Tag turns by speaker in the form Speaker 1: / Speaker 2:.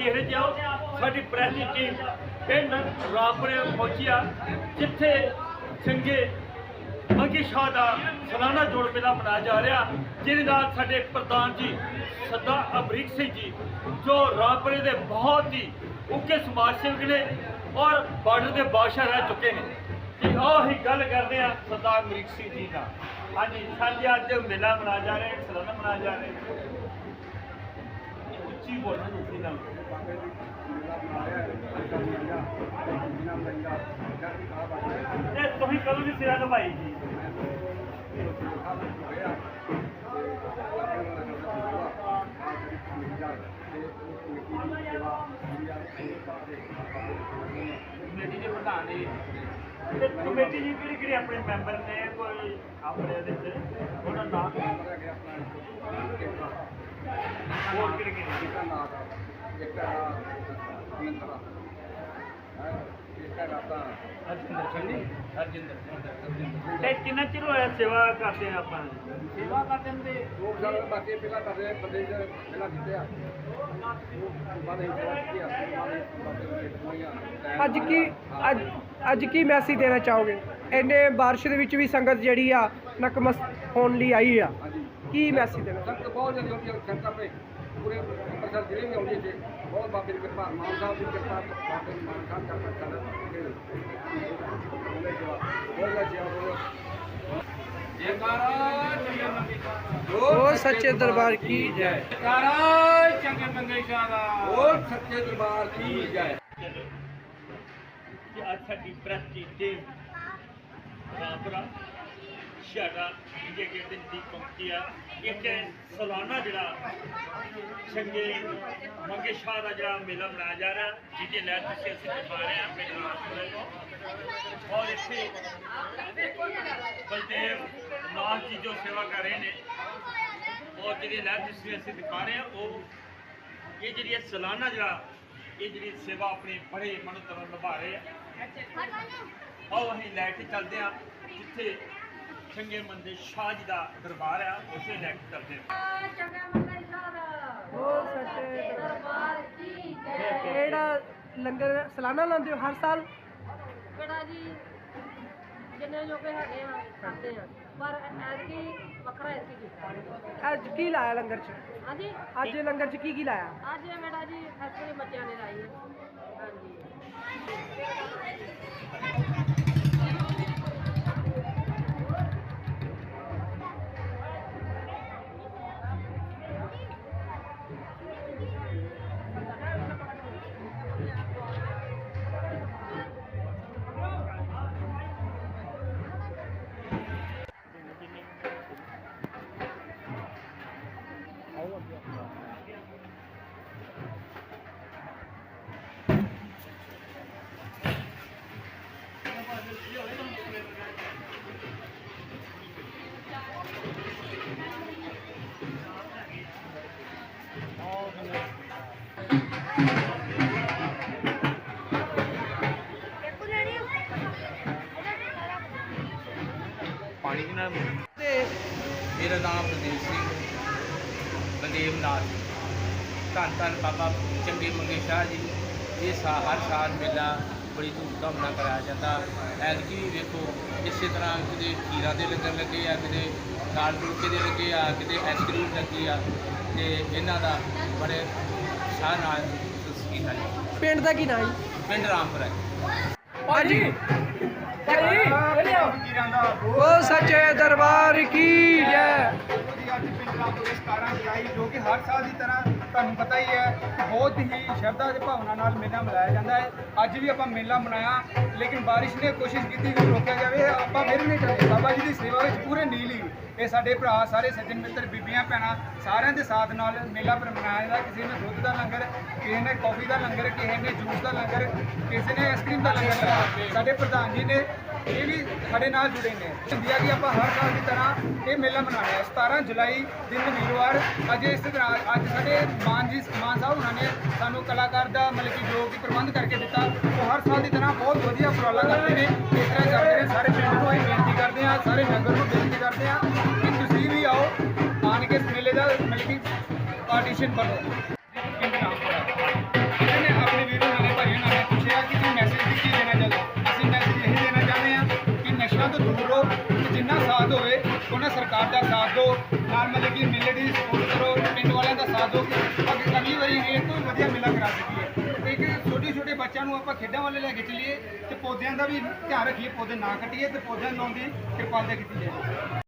Speaker 1: ਦੇਖਦੇ ਜਾਓ, ਸਾਡੀ ਪ੍ਰੈਸ ਦੀ ਟੀਮ ਪਿੰਡ ਰਾਮਪੁਰੇ ਪਹੁੰਚਿਆ, ਜਿੱਥੇ ਚੰਗੇ ਮੰਗੀ ਸ਼ਾਹ ਦਾ ਸਾਲਾਨਾ ਜੋੜ ਮੇਲਾ ਮਨਾਇਆ ਜਾ ਰਿਹਾ, ਜਿਹਦੇ ਨਾਲ ਸਾਡੇ ਪ੍ਰਧਾਨ ਜੀ ਸਰਦਾਰ ਅਮਰੀਕ ਸਿੰਘ ਜੀ, ਜੋ ਰਾਮਪੁਰੇ ਦੇ ਬਹੁਤ ਹੀ ਉੱਘੇ ਸਮਾਜ ਸੇਵਕ ਨੇ ਔਰ ਬਾਰਡਰ ਦੇ ਬਾਦਸ਼ਾਹ ਰਹਿ ਚੁੱਕੇ ਨੇ। ਕਿ ਆਹ ਗੱਲ ਕਰਦੇ ਆ ਸਰਦਾਰ ਅਮਰੀਕ ਸਿੰਘ ਜੀ ਦਾ। ਹਾਂਜੀ ਸਾਡੇ ਅੱਜ ਮੇਲਾ ਮਨਾਇਆ ਜਾ ਰਿਹਾ, ਸਲਾਨਾ ਮਨਾਇਆ ਜਾ ਰਿਹਾ। ਹੈ ਬੋਲਣਾ ਉੱਚੀ ਨਾਲ ਤੇ ਤੁਸੀਂ ਕਦੋਂ ਦੀ ਸੇਵਾ ਨਿਭਾਈ ਜੀ?
Speaker 2: ਕਮੇਟੀ ਦੇ ਪ੍ਰਧਾਨ ਜੀ
Speaker 1: ਤੇ ਕਮੇਟੀ ਜੀ ਕਿਹੜੇ ਕਿਹੜੇ ਆਪਣੇ ਮੈਂਬਰ ਨੇ? ਕੋਈ ਆਪਣੇ ਉਹਦੇ ਉਹਨਾਂ ਨਾਮ ਹੋਰ ਕਿਹੜੇ ਕਿਹੜੇ
Speaker 2: ਅਰਜਿੰਦਰ ਸਿੰਘ ਜੀ ਅਰਜਿੰਦਰ ਸਿੰਘ
Speaker 1: ਤੇ ਕਿੰਨਾ ਚਿਰ ਹੋਇਆ ਸੇਵਾ ਕਰਦੇ ਆ ਆਪਾਂ?
Speaker 2: ਸੇਵਾ ਕਰਦੇ ਨੇ
Speaker 3: ਦੋ ਸਾਲ ਬਾਕੀ ਪਹਿਲਾਂ ਕਰਦੇ ਬੰਦੇ ਜਿਹੜੇ ਪਹਿਲਾਂ ਕੀਤੇ ਆ। ਬਾਅਦ ਵਿੱਚ ਕੀਤੀ ਆ।
Speaker 4: ਅੱਜ ਕੀ ਅੱਜ ਅੱਜ ਕੀ ਮੈਸੇਜ ਦੇਣਾ ਚਾਹੋਗੇ? ਇੰਨੇ ਬਾਰਿਸ਼ ਦੇ ਵਿੱਚ ਵੀ ਸੰਗਤ ਜਿਹੜੀ ਆ ਨਕਮਸਤ ਹੋਣ ਲਈ ਆਈ ਆ।
Speaker 3: ਹਾਂਜੀ।
Speaker 4: ਕੀ ਮੈਸੇਜ ਦੇਣਾ
Speaker 3: ਸੰਗਤ ਬਹੁਤ ਜ਼ਿਆਦਾ ਹੁੰਦੀ ਹੈ ਸੰਗਤ ਤੇ ਪੂਰੇ ਅੰਮ੍ਰਿਤਸਰ ਜ਼ਿਲ੍ਹੇ ਵਿੱਚ ਆਉਂਦੀ ਹੈ ਬਹੁਤ ਬਾਬੇ ਦੀ ਕਿਰਪਾ ਮਾਨ ਸਾਹਿਬ ਦੀ ਕਿਰਪਾ ਬਾਬੇ ਦੀ ਮਾਨ ਸਾਹਿਬ ਬਹੁਤ
Speaker 2: ਜੈਕਾਰਾ ਚੰਗੇ ਮੰਗੇ
Speaker 4: ਉਹ ਸੱਚੇ ਦਰਬਾਰ ਕੀ ਜੈ?
Speaker 2: ਜੈਕਾਰਾ ਚੰਗੇ ਮੰਗੇ ਸ਼ਾਹ ਦਾ।
Speaker 3: ਹੋਰ ਸੱਚੇ ਦਰਬਾਰ ਕੀ ਜੈ?
Speaker 1: ਕਿ ਅੱਜ ਸਾਡੀ ਪ੍ਰੈਸ ਦੀ ਟੀਮ ਰਾਮਪੁਰਾ ਸ਼ਾਟਾ ਇੰਡੀਆ ਦੇ ਨਜ਼ਦੀਕ ਪਹੁੰਚੀ ਆ। ਇੱਕ ਸਾਲਾਨਾ ਜਿਹੜਾ ਚੰਗੇ ਮੰਗੇ ਸ਼ਾਹ ਦਾ ਜਿਹੜਾ ਮੇਲਾ ਮਨਾਇਆ ਜਾ ਰਿਹਾ ਜਿਹਦੇ ਲੈ ਤੁਸੀਂ ਅਸੀਂ ਦਿਖਾ ਰਹੇ ਹਾਂ ਪਿੰਡ ਰਾਮਪੁਰੇ ਔਰ ਇੱਥੇ ਬਲਦੇਵ ਨਾਥ ਜੀ ਜੋ ਸੇਵਾ ਕਰ ਰਹੇ ਨੇ, ਔਰ ਜਿਹੜੀ ਲੈ ਤੁਸੀਂ ਅਸੀਂ ਦਿਖਾ ਰਹੇ ਹਾਂ, ਉਹ ਇਹ ਜਿਹੜੀ ਇਹ ਸਾਲਾਨਾ ਜਿਹੜਾ ਇਹ ਜਿਹੜੀ ਸੇਵਾ ਆਪਣੇ ਬੜੇ ਮਨੋਂ ਨਾਲ ਨਿਭਾ ਰਹੇ ਆ। ਆਓ ਅਸੀਂ ਲੈ ਕੇ ਚੱਲਦੇ ਆ ਜਿੱਥੇ ਚੰਗੇ ਮੰਦੇ ਸ਼ਾਹ ਜੀ ਦਾ ਦਰਬਾਰ ਆ ਉਸੇ ਲੈ ਕੇ ਚੱਲਦੇ ਆ।
Speaker 5: ਚੰਗਾ ਮੰਗਲ ਸ਼ਾਹ
Speaker 4: ਉਹ ਸੱਚੇ
Speaker 5: ਦਰਬਾਰ ਕੀ ਜੈ।
Speaker 4: ਕਿਹੜਾ ਲੰਗਰ ਸਾਲਾਨਾ ਲਾਉਂਦੇ ਹੋ ਹਰ ਸਾਲ?
Speaker 5: ਬੜਾ ਜੀ? ਜਿੰਨੇ ਜੋਗੇ ਹੈਗੇ ਆ ਕਰਦੇ ਆ। ਪਰ ਐਤਕੀ ਵੱਖਰਾ ਐਤਕੀ ਕੀਤਾ।
Speaker 4: ਅੱਜ ਕੀ ਲਾਇਆ ਲੰਗਰ 'ਚ?
Speaker 5: ਹਾਂਜੀ?
Speaker 4: ਅੱਜ ਲੰਗਰ 'ਚ ਕੀ ਕੀ ਲਾਇਆ?
Speaker 5: ਅੱਜ ਇਹ ਬੇਟਾ ਜੀ ਫੈਸਟੀਵਲ ਬੱਚਿਆਂ ਨੇ ਲਾਈ ਹੈ। ਹਾਂਜੀ।
Speaker 2: ਪਾਣੀ ਦੀ ਨਾਲ
Speaker 4: ਤੇ
Speaker 2: ਮੇਰਾ ਨਾਮ ਬਲਦੇਵ ਸਿੰਘ ਬਲਦੇਵ ਨਾਥ ਧੰਨ ਧੰਨ ਬਾਬਾ ਚੰਗੇ ਮੰਗੇ ਸ਼ਾਹ ਜੀ। ਇਹ ਸਾ ਹਰ ਸਾਲ ਮੇਲਾ ਬੜੀ ਧੂਮਧਾਮ ਨਾਲ ਕਰਾਇਆ ਜਾਂਦਾ। ਐਤਕੀ ਵੀ ਵੇਖੋ ਇਸੇ ਤਰ੍ਹਾਂ ਕਿਤੇ ਖੀਰਾ ਦੇ ਲੰਗਰ ਲੱਗੇ ਆ ਕਿਤੇ ਦਾਲ ਫੁਲਕੇ ਦੇ ਲੱਗੇ ਆ ਕਿਤੇ ਆਈਸਕ੍ਰੀਮ ਲੱਗੀ ਆ। ਤੇ ਇਹਨਾਂ ਦਾ ਬੜੇ ਸ਼ਾਹ ਨਾਲ ਕੀਤਾ ਜੀ
Speaker 4: ਪਿੰਡ ਦਾ ਕੀ ਨਾਮ ਹੈ
Speaker 2: ਪਿੰਡ ਰਾਮਪੁਰ ਹੈ
Speaker 4: ਹਾਂਜੀ। ਉਹ ਸੱਚੇ ਦਰਬਾਰ ਕੀ ਜੈ।
Speaker 6: ਜੋ ਕਿ ਹਰ ਸਾਲ ਦੀ ਤਰ੍ਹਾਂ ਤੁਹਾਨੂੰ ਪਤਾ ਹੀ ਹੈ ਬਹੁਤ ਹੀ ਸ਼ਰਧਾ ਤੇ ਭਾਵਨਾ ਨਾਲ ਮੇਲਾ ਮਨਾਇਆ ਜਾਂਦਾ ਹੈ ਅੱਜ ਵੀ ਆਪਾਂ ਮੇਲਾ ਮਨਾਇਆ ਲੇਕਿਨ ਬਾਰਿਸ਼ ਨੇ ਕੋਸ਼ਿਸ਼ ਕੀਤੀ ਕਿ ਰੋਕਿਆ ਜਾਵੇ ਆਪਾਂ ਫਿਰ ਨਹੀਂ ਚੱਲੇ ਬਾਬਾ ਜੀ ਦੀ ਸੇਵਾ ਵਿੱਚ ਪੂਰੇ ਨੀਲ ਹੀ ਇਹ ਸਾਡੇ ਭਰਾ ਸਾਰੇ ਸੱਜਣ ਮਿੱਤਰ ਬੀਬੀਆਂ ਭੈਣਾਂ ਸਾਰਿਆਂ ਦੇ ਸਾਥ ਨਾਲ ਮੇਲਾ ਪਰ ਮਨਾਇਆ ਜਾਂਦਾ ਕਿਸੇ ਨੇ ਦੁੱਧ ਦਾ ਲੰਗਰ ਕਿਸੇ ਨੇ ਕੌਫੀ ਦਾ ਲੰਗਰ ਕਿਸੇ ਨੇ ਜੂਸ ਦਾ ਲੰਗਰ ਕਿਸੇ ਨੇ ਆਈਸਕ੍ਰੀਮ ਦਾ ਲੰਗਰ ਸਾਡੇ ਪ੍ਰਧਾਨ ਜੀ ਨੇ ਇਹ ਵੀ ਸਾਡੇ ਨਾਲ ਜੁੜੇ ਨੇ। ਇੰਡੀਆ ਕਿ ਆਪਾਂ ਹਰ ਸਾਲ ਦੀ ਤਰ੍ਹਾਂ ਇਹ ਮੇਲਾ ਮਨਾਉਣਾ ਹੈ। 17 ਜੁਲਾਈ ਦਿਨ ਵੀਰਵਾਰ, ਅੱਜ ਇਸ ਤਰ੍ਹਾਂ ਅੱਜ ਸਾਡੇ ਮਾਨ ਜੀ, ਮਾਨ ਸਾਹਿਬ ਉਹਨਾਂ ਨੇ ਸਾਨੂੰ ਕਲਾਕਾਰ ਦਾ ਮਤਲਬ ਕਿ ਜੋ ਵੀ ਪ੍ਰਬੰਧ ਕਰਕੇ ਦਿੱਤਾ, ਉਹ ਹਰ ਸਾਲ ਦੀ ਤਰ੍ਹਾਂ ਬਹੁਤ ਵਧੀਆ ਉਪਰਾਲਾ ਕਰਦੇ ਨੇ। ਇਸ ਤਰ੍ਹਾਂ ਕਰਦੇ ਨੇ, ਸਾਰੇ ਪਿੰਡ ਨੂੰ ਅਸੀਂ ਬੇਨਤੀ ਕਰਦੇ ਹਾਂ, ਸਾਰੇ ਨਗਰ ਨੂੰ ਬੇਨਤੀ ਕਰਦੇ ਹਾਂ ਕਿ ਤੁਸੀਂ ਵੀ ਆਓ, ਆਣ ਕੇ ਇਸ ਮੇਲੇ ਦਾ ਮਤਲਬ ਕਿ ਪਾਰਟੀਸ਼ਨ ਬਣੋ। ਮਤਲਬ ਕਿ ਮੇਲੇ ਦੀ ਸਪੋਰਟ ਕਰੋ, ਪਿੰਡ ਵਾਲਿਆਂ ਦਾ ਸਾਥ ਦਿਓ ਕਿ ਅੱਗੇ ਅਗਲੀ ਵਾਰੀ ਇਹ ਤੋਂ ਵੀ ਵਧੀਆ ਮੇਲਾ ਕਰਾ ਸਕੀਏ। ਤੇ ਇੱਕ ਛੋਟੇ ਛੋਟੇ ਬੱਚਿਆਂ ਨੂੰ ਆਪਾਂ ਖੇਡਾਂ ਵਾਲੇ ਲੈ ਕੇ ਚੱਲੀਏ ਤੇ ਪੌਦਿਆਂ ਦਾ ਵੀ ਧਿਆਨ ਰੱਖੀਏ, ਪੌਦੇ ਨਾ ਕੱਟੀਏ ਤੇ ਪੌਦਿਆਂ ਲਾਉਣ ਦੀ ਕਿਰਪਾਲਤਾ ਕੀਤੀ ਜਾਏ।